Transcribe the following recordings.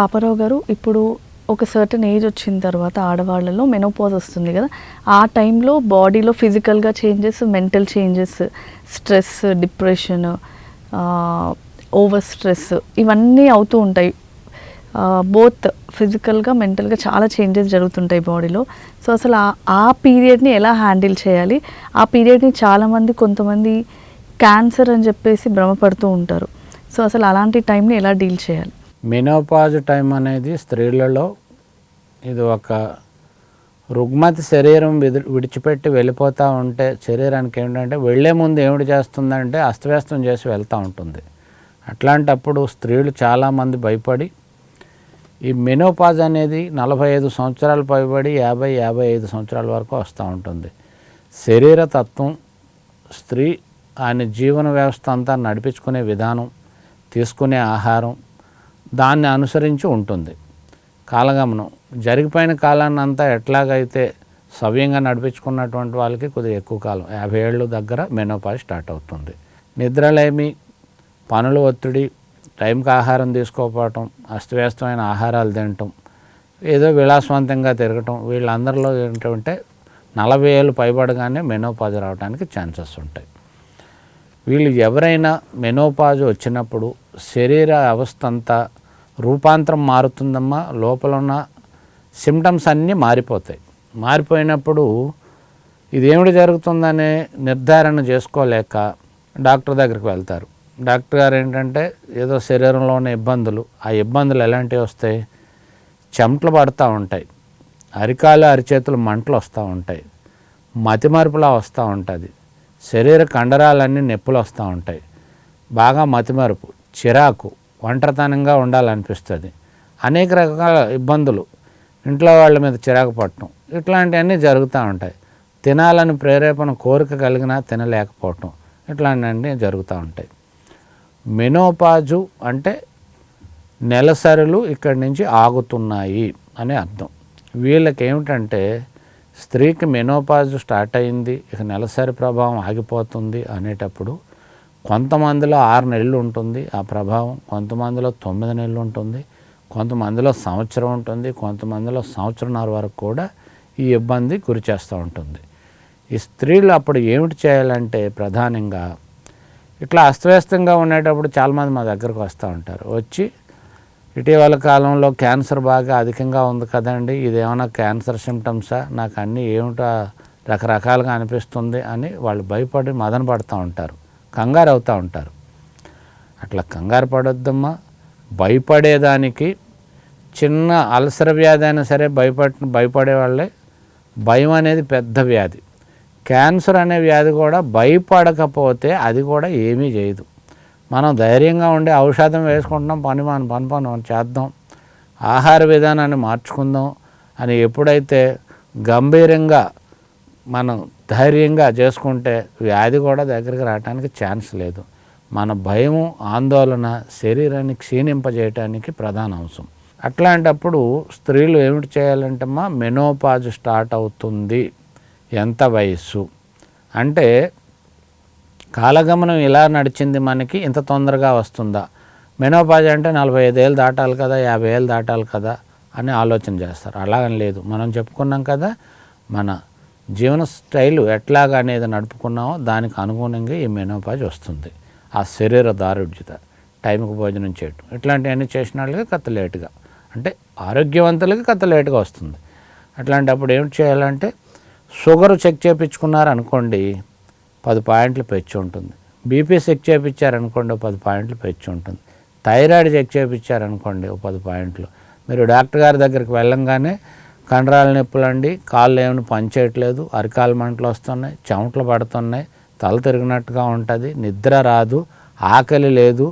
పాపారావు గారు ఇప్పుడు ఒక సర్టన్ ఏజ్ వచ్చిన తర్వాత ఆడవాళ్ళలో మెనోపాజ్ వస్తుంది కదా. ఆ టైంలో బాడీలో ఫిజికల్గా changes mental changes stress depression over stress ఇవన్నీ అవుతూ ఉంటాయి. బోత్ ఫిజికల్గా మెంటల్గా చాలా చేంజెస్ జరుగుతుంటాయి బాడీలో సో అసలు ఆ పీరియడ్ని ఎలా హ్యాండిల్ చేయాలి? ఆ పీరియడ్ని చాలామంది కొంతమంది క్యాన్సర్ అని చెప్పేసి భ్రమపడుతూ ఉంటారు. సో అసలు అలాంటి టైంని ఎలా డీల్ చేయాలి? మెనోపాజ్ టైం అనేది స్త్రీలలో ఇది ఒక రుగ్మతి శరీరం విడి విడిచిపెట్టి వెళ్ళిపోతూ ఉంటే శరీరానికి ఏంటంటే వెళ్ళే ముందు ఏమిటి చేస్తుందంటే అస్తవ్యస్తం చేసి వెళ్తూ ఉంటుంది. అట్లాంటప్పుడు స్త్రీలు చాలామంది భయపడి ఈ మెనోపాజ్ అనేది నలభై ఐదు సంవత్సరాలు పైబడి యాభై యాభై ఐదు సంవత్సరాల వరకు వస్తూ ఉంటుంది. శరీర తత్వం స్త్రీ ఆయన జీవన వ్యవస్థ అంతా నడిపించుకునే విధానం తీసుకునే ఆహారం దాన్ని అనుసరించి ఉంటుంది. కాలగమనం. జరిగిపోయిన కాలాన్ని అంతా ఎట్లాగైతే సవ్యంగా నడిపించుకున్నటువంటి వాళ్ళకి కొద్దిగా ఎక్కువ కాలం యాభై ఏళ్ళు దగ్గర మెనోపాజ్ స్టార్ట్ అవుతుంది. నిద్రలేమి పనుల ఒత్తిడి టైంకి ఆహారం తీసుకోకపోవటం అస్తవ్యస్తమైన ఆహారాలు తినటం ఏదో విలాసవంతంగా తిరగటం వీళ్ళందరిలో ఏంటంటే నలభై ఏళ్ళు పైబడగానే మెనోపాజ్ రావడానికి ఛాన్సెస్ ఉంటాయి. వీళ్ళు ఎవరైనా మెనోపాజ్ వచ్చినప్పుడు శరీర అవస్థ అంతా రూపాంతరం మారుతుందమ్మా. లోపల ఉన్న సిమ్టమ్స్ అన్నీ మారిపోతాయి. మారిపోయినప్పుడు ఇదేమిటి జరుగుతుందనే నిర్ధారణ చేసుకోలేక డాక్టర్ దగ్గరికి వెళ్తారు. డాక్టర్ గారు ఏంటంటే ఏదో శరీరంలో ఉన్న ఇబ్బందులు ఆ ఇబ్బందులు ఎలాంటివి వస్తాయి చెమటలు పడుతూ ఉంటాయి. అరికాలు అరిచేతులు మంటలు వస్తూ ఉంటాయి. మతిమరుపులా వస్తూ ఉంటుంది. శరీర కండరాలన్నీ నొప్పులు వస్తూ ఉంటాయి. బాగా మతిమరుపు చిరాకు ఒంటరితనంగా ఉండాలనిపిస్తుంది. అనేక రకాల ఇబ్బందులు. ఇంట్లో వాళ్ళ మీద చిరాకు పట్టడం. ఇట్లాంటివన్నీ జరుగుతూ ఉంటాయి. తినాలని ప్రేరేపణ కోరిక కలిగినా తినలేకపోవటం. ఇట్లాంటివన్నీ జరుగుతూ ఉంటాయి. మెనోపాజు అంటే నెలసరులు ఇక్కడి నుంచి ఆగుతున్నాయి అని అర్థం. వీళ్ళకి ఏమిటంటే స్త్రీకి మెనోపాజు స్టార్ట్ అయింది ఇక నెలసరి ప్రభావం ఆగిపోతుంది అనేటప్పుడు కొంతమందిలో ఆరు నెలలు ఉంటుంది ఆ ప్రభావం కొంతమందిలో తొమ్మిది నెలలు ఉంటుంది కొంతమందిలో సంవత్సరం ఉంటుంది కొంతమందిలో సంవత్సరంన్నర వరకు కూడా ఈ ఇబ్బంది గురి చేస్తూ ఉంటుంది. ఈ స్త్రీలు అప్పుడు ఏమిటి చేయాలంటే ప్రధానంగా ఇట్లా అస్తవ్యస్తంగా ఉండేటప్పుడు చాలామంది మా దగ్గరకు వస్తూ ఉంటారు. వచ్చి ఇటీవల కాలంలో క్యాన్సర్ బాగా అధికంగా ఉంది కదండి ఇదేమైనా క్యాన్సర్ సిమ్టమ్సా నాకు అన్నీ ఏమిటో రకరకాలుగా అనిపిస్తుంది అని వాళ్ళు భయపడి మదన పడుతూ ఉంటారు. కంగారు అవుతూ ఉంటారు. అట్లా కంగారు పడొద్దమ్మా. భయపడేదానికి చిన్న అల్సర వ్యాధి అయినా సరే భయపడ భయపడే వాళ్ళే భయం అనేది పెద్ద వ్యాధి. క్యాన్సర్ అనే వ్యాధి కూడా భయపడకపోతే అది కూడా ఏమీ చేయదు. మనం ధైర్యంగా ఉండి ఔషధం వేసుకుంటున్నాం పని మన పని పని మనం చేద్దాం. ఆహార విధానాన్ని మార్చుకుందాం అని ఎప్పుడైతే గంభీరంగా మనం ధైర్యంగా చేసుకుంటే వ్యాధి కూడా దగ్గరికి రావడానికి ఛాన్స్ లేదు. మన భయము ఆందోళన శరీరాన్ని క్షీణింపజేయటానికి ప్రధాన అంశం. అట్లాంటప్పుడు స్త్రీలు ఏమిటి చేయాలంటమ్మా? మెనోపాజ్ స్టార్ట్ అవుతుంది. ఎంత వయస్సు? అంటే కాలగమనం ఇలా నడిచింది మనకి ఇంత తొందరగా వస్తుందా? మెనోపాజ్ అంటే నలభై ఐదేళ్ళు దాటాలి కదా యాభై ఏళ్ళు దాటాలి కదా అని ఆలోచన చేస్తారు. అలాగని లేదు. మనం చెప్పుకున్నాం కదా మన జీవన స్టైల్ ఎట్లాగా అనేది నడుపుకున్నామో దానికి అనుగుణంగా ఈ మెనోపాజ్ వస్తుంది. ఆ శరీర దారుఢ్యత టైంకి భోజనం చేయటం ఇట్లాంటివన్నీ చేసిన వాళ్ళకి కథ లేటుగా అంటే ఆరోగ్యవంతులకి కథ లేటుగా వస్తుంది. అట్లాంటప్పుడు ఏమిటి చేయాలంటే షుగర్ చెక్ చేయించుకున్నారనుకోండి పది పాయింట్లు పెంచి ఉంటుంది. బీపీ చెక్ చేయించారనుకోండి పది పాయింట్లు పెంచి ఉంటుంది. థైరాయిడ్ చెక్ చేయించారనుకోండి ఒక పది పాయింట్లు. మీరు డాక్టర్ గారి దగ్గరికి వెళ్ళంగానే కండరాల నొప్పులు అండి కాళ్ళు ఏమైనా పనిచేయట్లేదు అరికాల మంటలు వస్తున్నాయి చెమటలు పడుతున్నాయి తల తిరిగినట్టుగా ఉంటుంది నిద్ర రాదు ఆకలి లేదు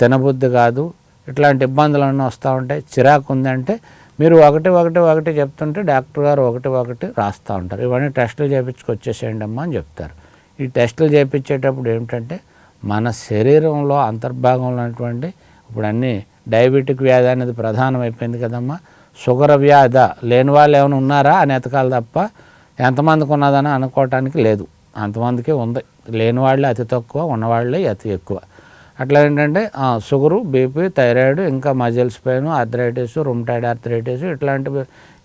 తినబుద్ధి కాదు ఇట్లాంటి ఇబ్బందులన్నీ వస్తూ ఉంటాయి. చిరాకు ఉందంటే మీరు ఒకటి ఒకటి ఒకటి చెప్తుంటే డాక్టర్ గారు ఒకటి ఒకటి రాస్తూ ఉంటారు. ఇవన్నీ టెస్టులు చేయించుకు వచ్చేసేయండి అమ్మా అని చెప్తారు. ఈ టెస్టులు చేయించేటప్పుడు ఏమిటంటే మన శరీరంలో అంతర్భాగంలో ఉన్నటువంటి ఇప్పుడు అన్నీ డయాబెటిక్ వ్యాధి అనేది ప్రధానమైపోయింది కదమ్మా. షుగర్ వ్యాధ లేని వాళ్ళు ఏమైనా ఉన్నారా అని ఎతకాలి తప్ప ఎంతమందికి ఉన్నదని అనుకోవటానికి లేదు. అంతమందికి ఉంది. లేని వాళ్ళే అతి తక్కువ ఉన్నవాళ్ళే అతి ఎక్కువ. అట్లా ఏంటంటే షుగరు బీపీ థైరాయిడ్ ఇంకా muscles pain arthritis rheumatoid arthritis ఇట్లాంటివి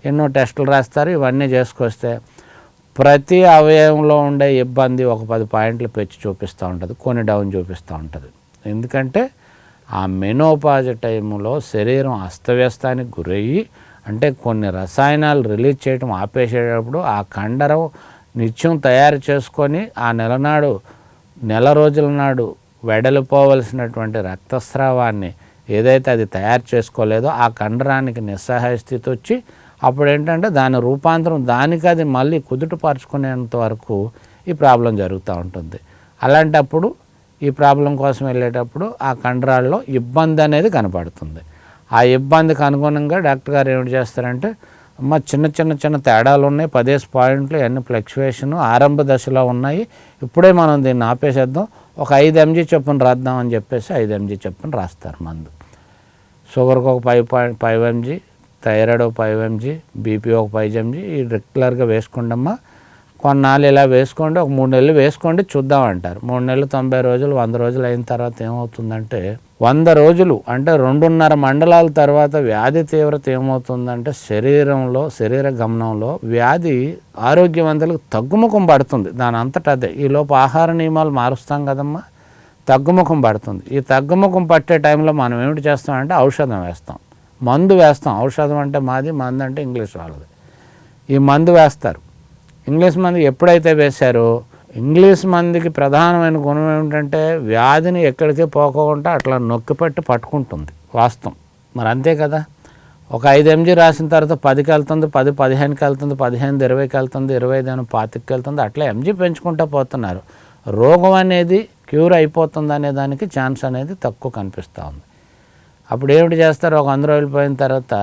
ఎన్నో టెస్టులు రాస్తారు. ఇవన్నీ చేసుకొస్తే ప్రతి అవయవంలో ఉండే ఇబ్బంది ఒక పది పాయింట్లు పెంచి చూపిస్తూ ఉంటుంది. కొన్ని డౌన్ చూపిస్తూ ఉంటుంది. ఎందుకంటే ఆ మెనోపాజ్ టైంలో శరీరం అస్తవ్యస్తానికి గురయ్యి అంటే కొన్ని రసాయనాలు రిలీజ్ చేయడం ఆపేసేటప్పుడు ఆ కండరం నిత్యం తయారు చేసుకొని ఆ నెలనాడు నెల రోజుల నాడు వెడలిపోవలసినటువంటి రక్తస్రావాన్ని ఏదైతే అది తయారు చేసుకోలేదో ఆ కండరానికి నిస్సహాయ స్థితి వచ్చి అప్పుడు ఏంటంటే దాని రూపాంతరం దానికి అది మళ్ళీ కుదుటపరుచుకునేంత వరకు ఈ ప్రాబ్లం జరుగుతూ ఉంటుంది. అలాంటప్పుడు ఈ ప్రాబ్లం కోసం వెళ్ళేటప్పుడు ఆ కండరాల్లో ఇబ్బంది అనేది కనపడుతుంది. ఆ ఇబ్బందికి అనుగుణంగా డాక్టర్ గారు ఏమిటి చేస్తారంటే అమ్మ చిన్న చిన్న చిన్న తేడాలు ఉన్నాయి పదేసి పాయింట్లు అన్ని ఫ్లక్చువేషన్ ఆరంభ దశలో ఉన్నాయి. ఇప్పుడే మనం దీన్ని ఆపేసేద్దాం. ఒక ఐదు ఎంజీ చొప్పున రాద్దాం అని చెప్పేసి ఐదు ఎంజీ చొప్పున రాస్తారు మందు. షుగర్కి ఒక five point five mg thyroid ఒక ఫైవ్ ఎంజీ బీపీ ఒక ఫైవ్ ఎంజీ ఈ రెగ్యులర్గా వేసుకుండమ్మా. కొన్నాళ్ళు ఇలా వేసుకోండి ఒక మూడు నెలలు వేసుకోండి చూద్దాం అంటారు. మూడు నెలలు తొంభై రోజులు వంద రోజులు అయిన తర్వాత ఏమవుతుందంటే వంద రోజులు అంటే రెండున్నర మండలాల తర్వాత వ్యాధి తీవ్రత ఏమవుతుందంటే శరీరంలో శరీర గమనంలో వ్యాధి ఆరోగ్యవంతులకు తగ్గుముఖం పడుతుంది. దాని అంతటా అదే. ఈలోపు ఆహార నియమాలు మారుస్తాం కదమ్మా? తగ్గుముఖం పడుతుంది. ఈ తగ్గుముఖం పట్టే టైంలో మనం ఏమిటి చేస్తామంటే ఔషధం వేస్తాం. మందు వేస్తాం. ఔషధం అంటే మాది మందు అంటే ఇంగ్లీష్ వాళ్ళది. ఈ మందు వేస్తారు. ఇంగ్లీష్ మందు ఎప్పుడైతే వేశారో ఇంగ్లీష్ మందుకి ప్రధానమైన గుణం ఏమిటంటే వ్యాధిని ఎక్కడికి పోకుండా అట్లా నొక్కిపెట్టి పట్టుకుంటుంది వాస్తవం. మరి అంతే కదా? ఒక ఐదు ఎంజీ రాసిన తర్వాత పదికి వెళ్తుంది పది పదిహేనుకి వెళ్తుంది పదిహేను ఇరవైకి వెళ్తుంది ఇరవై ఐదు పాతికి వెళ్తుంది అట్లా ఎంజీ పెంచుకుంటూ పోతున్నారు. రోగం అనేది క్యూర్ అయిపోతుంది అనే దానికి ఛాన్స్ అనేది తక్కువ కనిపిస్తూ ఉంది. అప్పుడు ఏమిటి చేస్తారు? ఒక వంద రోజులు పోయిన తర్వాత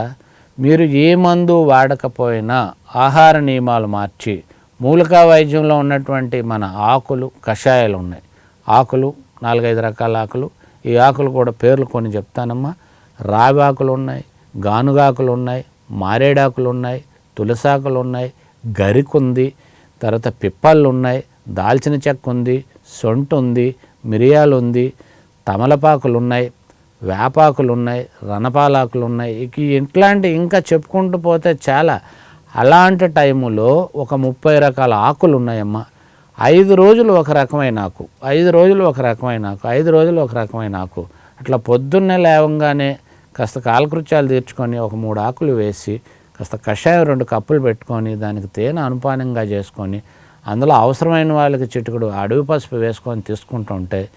మీరు ఏ మందు వాడకపోయినా ఆహార నియమాలు మార్చి మూలికా వైద్యంలో ఉన్నటువంటి మన ఆకులు కషాయాలు ఉన్నాయి. ఆకులు నాలుగైదు రకాల ఆకులు. ఈ ఆకులు కూడా పేర్లు కొన్ని చెప్తానమ్మా. రావి ఆకులు ఉన్నాయి గానుగాకులు ఉన్నాయి మారేడాకులు ఉన్నాయి తులసాకులు ఉన్నాయి గరికుంది తర్వాత పిప్పళ్ళు ఉన్నాయి దాల్చిన చెక్క ఉంది సొంటు ఉంది మిరియాలు ఉంది తమలపాకులు ఉన్నాయి వేపాకులు ఉన్నాయి రణపాలాకులు ఉన్నాయి ఇక ఇట్లాంటి ఇంకా చెప్పుకుంటూ పోతే చాలా. అలాంటి టైములో ఒక ముప్పై రకాల ఆకులు ఉన్నాయమ్మా ఐదు రోజులు ఒక రకమైన ఆకు. ఐదు రోజులు ఒక రకమైన ఆకు. ఐదు రోజులు ఒక రకమైన ఆకు. అట్లా పొద్దున్నే లేవంగానే కాస్త కాలకృత్యాలు తీర్చుకొని ఒక మూడు ఆకులు వేసి కాస్త కషాయం రెండు కప్పులు పెట్టుకొని దానికి తేనె అనుపానంగా చేసుకొని అందులో అవసరమైన వాళ్ళకి చిటుకుడు అడవి పసుపు వేసుకొని తీసుకుంటుంటే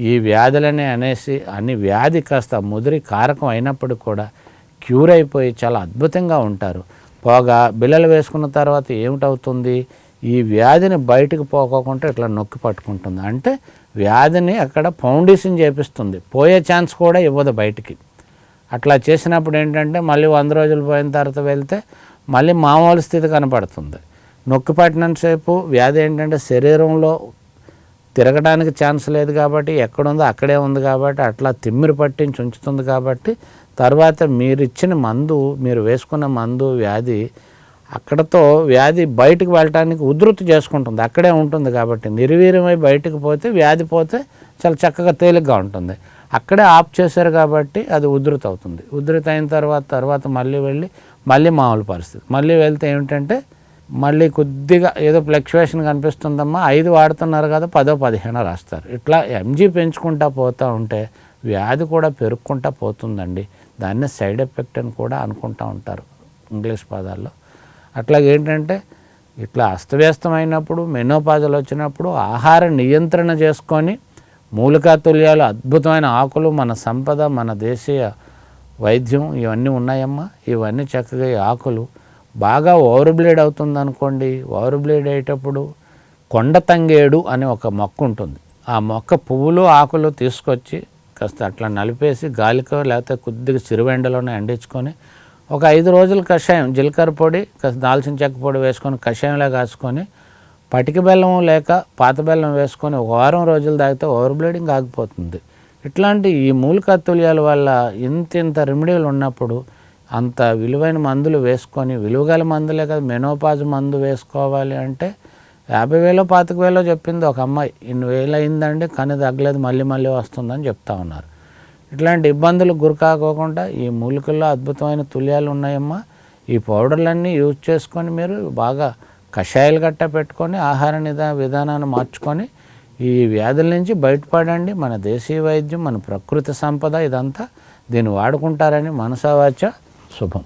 ఈ వ్యాధులని అనేసి అన్ని వ్యాధి కాస్త ముదిరి కారకం అయినప్పటికి కూడా క్యూర్ అయిపోయి చాలా అద్భుతంగా ఉంటారు. పోగా బిల్లలు వేసుకున్న తర్వాత ఏమిటవుతుంది? ఈ వ్యాధిని బయటకు పోకోకుండా ఇట్లా నొక్కి పట్టుకుంటుంది. అంటే వ్యాధిని అక్కడ ఫౌండేషన్ చేపిస్తుంది. పోయే ఛాన్స్ కూడా ఇవ్వదు బయటికి. అట్లా చేసినప్పుడు ఏంటంటే మళ్ళీ వంద రోజులు పోయిన తర్వాత వెళ్తే మళ్ళీ మామూలు స్థితి కనపడుతుంది. నొక్కి పట్టినంతసేపు వ్యాధి ఏంటంటే శరీరంలో తిరగడానికి ఛాన్స్ లేదు కాబట్టి ఎక్కడుందో అక్కడే ఉంది కాబట్టి అట్లా తిమ్మిరి పట్టించి ఉంచుతుంది కాబట్టి తర్వాత మీరు ఇచ్చిన మందు మీరు వేసుకున్న మందు వ్యాధి అక్కడతో వ్యాధి బయటకు వెళ్ళటానికి ఉధృతి చేసుకుంటుంది. అక్కడే ఉంటుంది కాబట్టి నిర్వీర్యమై బయటకు పోతే వ్యాధి పోతే చాలా చక్కగా తేలిగ్గా ఉంటుంది. అక్కడే ఆఫ్ చేశారు కాబట్టి అది ఉధృతి అవుతుంది. ఉధృతి అయిన తర్వాత తర్వాత మళ్ళీ వెళ్ళి మళ్ళీ మామూలు పరిస్థితి. మళ్ళీ వెళ్తే ఏమిటంటే మళ్ళీ కొద్దిగా ఏదో ఫ్లక్చువేషన్ కనిపిస్తుందమ్మా ఐదు వాడుతున్నారు కదా పదో పదిహేనో రాస్తారు. ఇట్లా ఎంజీ పెంచుకుంటా పోతూ ఉంటే వ్యాధి కూడా పెరుక్కుంటా పోతుందండి. దాన్ని సైడ్ ఎఫెక్ట్ అని కూడా అనుకుంటా ఉంటారు ఇంగ్లీష్ పదాల్లో. అట్లాగే ఏంటంటే ఇట్లా అస్తవ్యస్తమైనప్పుడు మెనోపాజలు వచ్చినప్పుడు ఆహార నియంత్రణ చేసుకొని మూలికా తుల్యాలు అద్భుతమైన ఆకులు మన సంపద మన దేశీయ వైద్యం ఇవన్నీ ఉన్నాయమ్మా. ఇవన్నీ చక్కగా ఆకులు బాగా ఓవర్ బ్లేడ్ అవుతుంది అనుకోండి ఓవర్ బ్లేడ్ అయ్యేటప్పుడు కొండ తంగేడు అనే ఒక మొక్క ఉంటుంది. ఆ మొక్క పువ్వులు ఆకులు తీసుకొచ్చి కాస్త అట్లా నలిపేసి గాలికో లేకపోతే కొద్దిగా చిరువెండలోనే ఎండించుకొని ఒక ఐదు రోజులు కషాయం జీలకర్ర పొడి కాస్త దాల్చిన చెక్క పొడి వేసుకొని కషాయంలా కాసుకొని పటిక బెల్లం లేక పాత బెల్లం వేసుకొని ఒక వారం రోజులు తాగితే ఓవర్ బ్లీడింగ్ ఆగిపోతుంది. ఇట్లాంటి ఈ మూలికత్తుల్యాల వల్ల ఇంత ఇంత రెమెడీలు ఉన్నప్పుడు అంత విలువైన మందులు వేసుకొని విలువగల మందులే కదా మెనోపాజ్ మందు వేసుకోవాలి అంటే యాభై వేలో పాతిక వేలో చెప్పింది ఒక అమ్మాయి. ఇన్ని వేలు అయిందండి కని తగ్గలేదు మళ్ళీ మళ్ళీ వస్తుందని చెప్తా ఉన్నారు. ఇట్లాంటి ఇబ్బందులు గురికాకోకుండా ఈ మూలికల్లో అద్భుతమైన తుల్యాలు ఉన్నాయమ్మా. ఈ పౌడర్లన్నీ యూజ్ చేసుకొని మీరు బాగా కషాయాలు గట్ట పెట్టుకొని ఆహార నిదా విధానాన్ని మార్చుకొని ఈ వ్యాధుల నుంచి బయటపడండి. మన దేశీయ వైద్యం మన ప్రకృతి సంపద ఇదంతా దీన్ని వాడుకుంటారని మనసావాచ. శుభం.